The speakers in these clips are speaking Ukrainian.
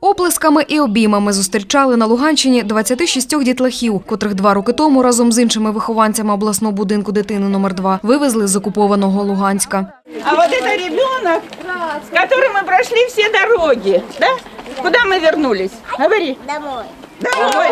Оплесками і обіймами зустрічали на Луганщині 26 дітлахів, котрих два роки тому разом з іншими вихованцями обласного будинку дитини номер 2 вивезли з окупованого Луганська. А вот это ребенок, с которым мы прошли все дороги, да? Куда мы вернулись? Говори. Домой. Домой.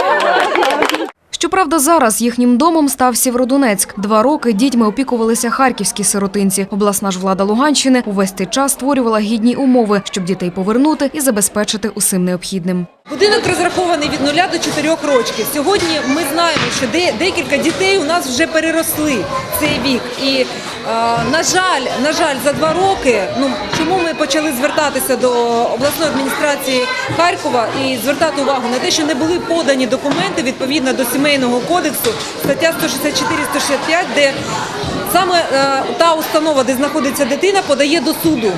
Щоправда, зараз їхнім домом став Сєвродонецьк. Два роки дітьми опікувалися харківські сиротинці. Обласна ж влада Луганщини увесь цей час створювала гідні умови, щоб дітей повернути і забезпечити усім необхідним. Будинок розрахований від 0 до 4 років. Сьогодні ми знаємо, що де, декілька дітей у нас вже переросли цей вік. І, на жаль, на жаль, за два роки, ну чому ми почали звертатися до обласної адміністрації Харкова і звертати увагу на те, що не були подані документи відповідно до сімейного кодексу, стаття 164-165, де саме е, та установа, де знаходиться дитина, подає до суду.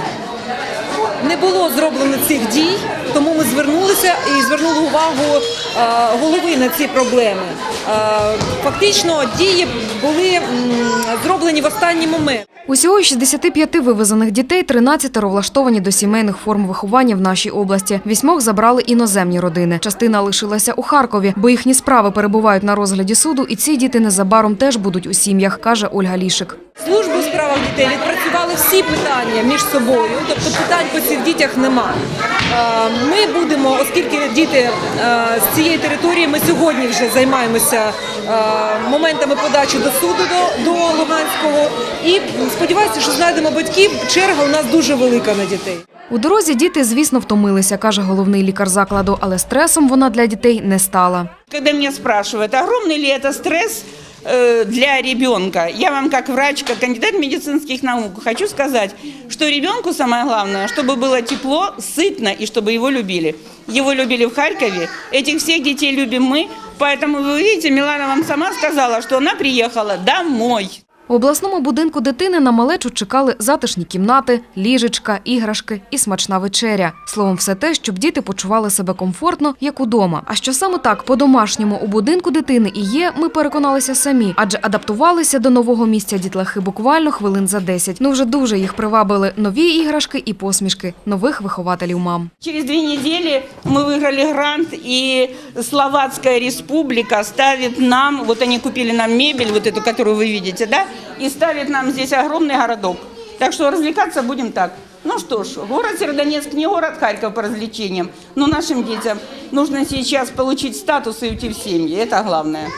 Не було зроблено цих дій, тому ми звернулися і звернули увагу е, голови на ці проблеми. Е, Фактично дії були зроблені в останній момент. Усього із 65 вивезених дітей 13 влаштовані до сімейних форм виховання в нашій області. Вісьмох забрали іноземні родини. Частина лишилася у Харкові, бо їхні справи перебувають на розгляді суду, і ці діти незабаром теж будуть у сім'ях, каже Ольга Лішик. Служба у справах дітей відпрацювали всі питання між собою, тобто питань по цих дітях нема. Е, Ми будемо, оскільки діти е, з цієї території, ми сьогодні вже займаємося е, моментами подачі до суду до, до Луганського і сподіваюся, що знайдемо батьків. Черга у нас дуже велика на дітей. У дорозі діти, звісно, втомилися, каже головний лікар закладу, але стресом вона для дітей не стала. Когда меня спрашивают, огромный ли это стресс э, для ребенка, я вам как врач, как кандидат медицинских наук хочу сказать, что ребенку самое главное, чтобы было тепло, сытно и чтобы его любили. Его любили в Харькове, этих всех детей любим мы, поэтому вы видите, Милана вам сама сказала, что она приехала домой. У обласному будинку дитини на малечу чекали затишні кімнати, ліжечка, іграшки і смачна вечеря. Словом, все те, щоб діти почували себе комфортно, як удома. А що саме так по-домашньому у будинку дитини і є, ми переконалися самі, адже адаптувалися до нового місця дітлахи буквально хвилин за 10. Ну вже дуже їх привабили нові іграшки і посмішки нових вихователів мам. Через две недели мы выиграли грант, и Словацкая республика ставит нам, вот они купили нам мебель, вот эту, которую вы видите, да, И ставит нам здесь огромный городок. Так что развлекаться будем так. Ну что ж, город Сердонецк не город Харьков по развлечениям, но нашим детям нужно сейчас получить статус и уйти в семьи, это главное.